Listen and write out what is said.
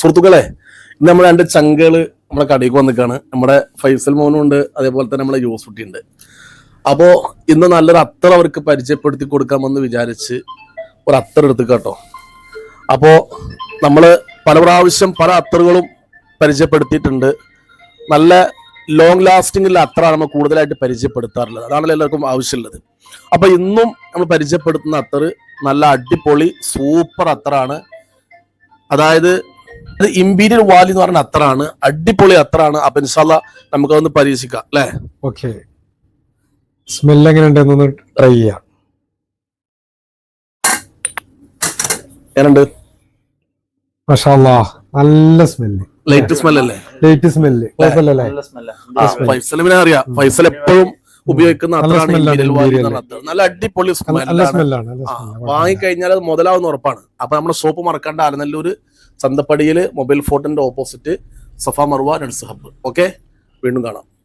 സുഹൃത്തുക്കളെ ഇന്ന് നമ്മൾ രണ്ട് ചങ്കുകൾ നമ്മുടെ കടയിലേക്ക് വന്നിക്കാണ് നമ്മുടെ ഫൈസൽ മോനും ഉണ്ട് അതേപോലെ തന്നെ നമ്മുടെ യൂസുട്ടി ഉണ്ട് അപ്പോ ഇന്ന് നല്ലൊരു അത്തർ അവർക്ക് പരിചയപ്പെടുത്തി കൊടുക്കാമെന്ന് വിചാരിച്ച് ഒരു അത്തർ എടുത്ത് കേട്ടോ. അപ്പോ നമ്മൾ പല പ്രാവശ്യം പല അത്തറുകളും പരിചയപ്പെടുത്തിയിട്ടുണ്ട്. നല്ല ലോങ് ലാസ്റ്റിംഗിലുള്ള അത്തറാണ് നമ്മൾ കൂടുതലായിട്ട് പരിചയപ്പെടുത്താറുള്ളത്. അതാണല്ലോ എല്ലാവർക്കും ആവശ്യമുള്ളത്. അപ്പൊ ഇന്നും നമ്മൾ പരിചയപ്പെടുത്തുന്ന അത്തറ് നല്ല അടിപൊളി സൂപ്പർ അത്തറാണ്. അതായത് ഇത് ഇമ്പീരിയൽ വാലി എന്ന് പറഞ്ഞ അത്രാണ് അടിപൊളി അത്രാണ് അപ്പൊ ഇൻഷാല്ല നമുക്കതൊന്ന് പരീക്ഷിക്കാം അല്ലെ? ഓക്കെ സ്മെൽ എങ്ങനെ ഒന്ന് ട്രൈ ചെയ്യാം. എങ്ങനെയുണ്ട്? മഷാല്ലാ നല്ല സ്മെല്ല് ലൈറ്റ് സ്മെൽ അല്ലേ? ലൈറ്റ് സ്മെല്ല് കുഴപ്പമില്ലല്ലേ? നല്ല സ്മെല്ല ആ, ഫൈസലിനെ അറിയാം. ഫൈസൽ എപ്പോഴും ഉപയോഗിക്കുന്ന അത്രയാണ് ഇമ്പീരിയൽ നല്ല അടിപൊളി സ്മെല്ലാണ് വാങ്ങിക്കഴിഞ്ഞാൽ അത് മുതലാവുന്ന ഉറപ്പാണ്. അപ്പൊ നമ്മുടെ സോപ്പ് മറക്കണ്ട ആലനല്ലൂര് ചന്തപ്പടിയിൽ mobile ഫോർട്ടിന്റെ opposite Safa Marwa nuts hub okay വീണ്ടും കാണാം.